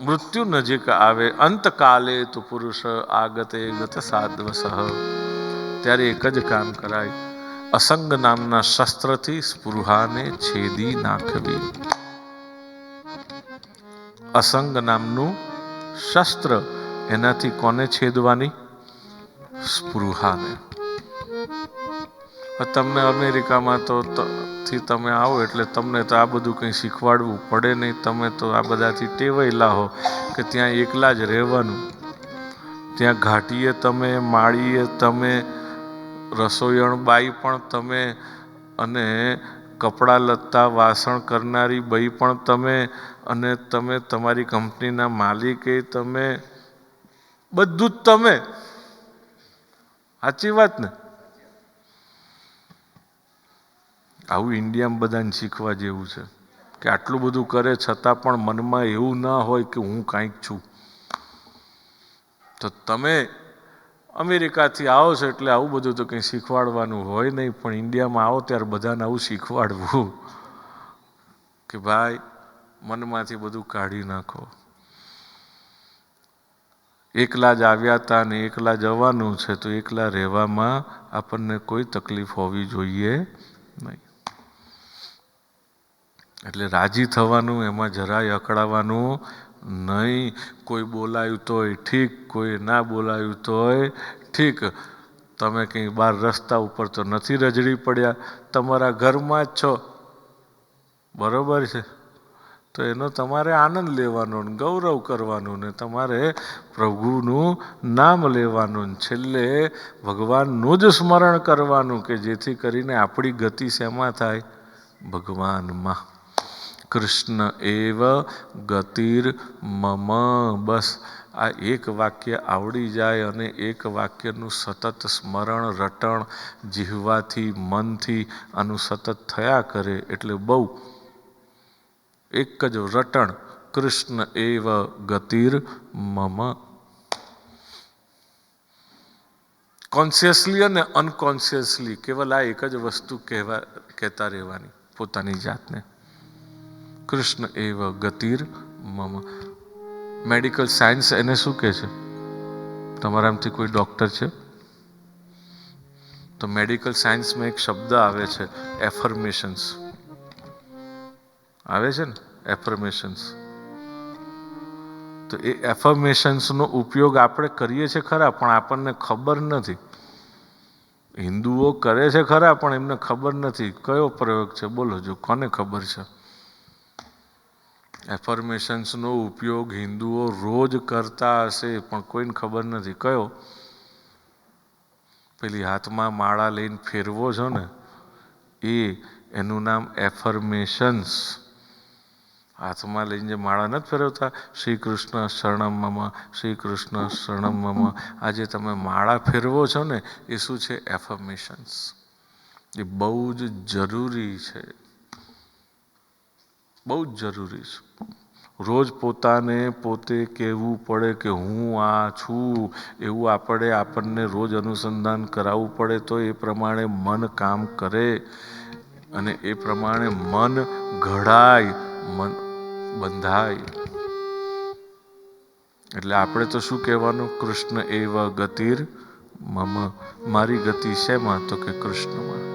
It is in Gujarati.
મૃત્યુ નજીક આવે, અંતકાલે તો પુરુષ આગતે ગત સાધ્વ સહ ત્યારે એક જ કામ કરાય, અસંગ નામના શસ્ત્રથી સ્પૃહાને છેદી નાખવી. અસંગ નામનું શસ્ત્ર એનાથી કોને છેદવાની? સ્પૃહાને. તમને અમેરિકામાં તો થી તમે આવો એટલે તમને તો આ બધું કંઈ શીખવાડવું પડે નહીં. તમે તો આ બધાથી ટેવાયેલા હો કે ત્યાં એકલા જ રહેવાનું. ત્યાં ઘાટીએ તમે, માળીએ તમે, રસોઈણ બાઈ પણ તમે અને કપડાં લત્તા વાસણ કરનારી બઈ પણ તમે અને તમે તમારી કંપનીના માલિકે તમે. બધું જ તમે. સાચી વાત ને? આવું ઇન્ડિયામાં બધાને શીખવા જેવું છે કે આટલું બધું કરે છતાં પણ મનમાં એવું ના હોય કે હું કાંઈક છું. તો તમે અમેરિકાથી આવો છો એટલે આવું બધું તો કંઈ શીખવાડવાનું હોય નહીં, પણ ઇન્ડિયામાં આવો ત્યારે બધાને આવું શીખવાડવું કે ભાઈ, મનમાંથી બધું કાઢી નાખો. એકલા જ આવ્યા હતા ને એકલા જવાનું છે, તો એકલા રહેવામાં આપણને કોઈ તકલીફ હોવી જોઈએ નહીં. એટલે રાજી થવાનું, એમાં જરાય અકળાવાનું નહીં. કોઈ બોલાયું તોય ઠીક, કોઈ ના બોલાયું તોય ઠીક. તમે કંઈ બહાર રસ્તા ઉપર તો નથી રજડી પડ્યા. તમારા ઘરમાં જ છો. બરોબર છે? તો એનો તમારે આનંદ લેવાનો ને ગૌરવ કરવાનું ને તમારે પ્રભુનું નામ લેવાનું છેલ્લે ભગવાનનું જ સ્મરણ કરવાનું કે જેથી કરીને આપણી ગતિ શેમાં થાય? ભગવાનમાં. કૃષ્ણ એવ ગતિર મમ. બસ, આ એક વાક્ય આવડી જાય અને એક વાક્યનું સતત સ્મરણ, રટણ જીહવાથી, મનથી આનું સતત થયા કરે એટલે બહુ. એક જ રટણ, કૃષ્ણ એવ ગતિર મમ. કોન્શિયસલી અને અનકોન્શિયસલી કેવલ આ એક જ વસ્તુ કહેવા કહેતા રહેવાની પોતાની જાતને. કૃષ્ણ એવ ગતિર મમ. મેડિકલ સાયન્સ એને શું કહે છે? તમારામાંથી કોઈ ડૉક્ટર છે? તો મેડિકલ સાયન્સમાં એક શબ્દ આવે છે એફર્મેશન્સ આવે છે ને? એફર્મેશન્સ તો એ એફર્મેશન્સનો ઉપયોગ આપણે કરીએ છીએ ખરા, પણ આપણને ખબર નથી. હિન્દુઓ કરે છે ખરા, પણ એમને ખબર નથી. કયો પ્રયોગ છે? બોલો, જો કોને ખબર છે? એફર્મેશન્સનો ઉપયોગ હિન્દુઓ રોજ કરતા હશે પણ કોઈને ખબર નથી. કયો? પેલી હાથમાં માળા લઈને ફેરવો છો ને? એ, એનું નામ એફર્મેશન્સ હાથમાં લઈને જે માળા નથી ફેરવતા શ્રી કૃષ્ણ શરણમમાં શ્રી કૃષ્ણ શરણમમાં આજે તમે માળા ફેરવો છો ને, એ શું છે? એફર્મેશન્સ એ બહુ જ જરૂરી છે. બહુ જ જરૂરી છે. રોજ પોતાને પોતે કહેવું પડે કે હું આ છું, એવું આપણે આપણને રોજ અનુસંધાન કરાવવું પડે તો એ પ્રમાણે મન કામ કરે અને એ પ્રમાણે મન ઘડાય, મન બંધાય. એટલે આપણે તો શું કહેવાનું? કૃષ્ણ એવ ગતિર મમ. મારી ગતિ શેમાં? તો કે કૃષ્ણમાં.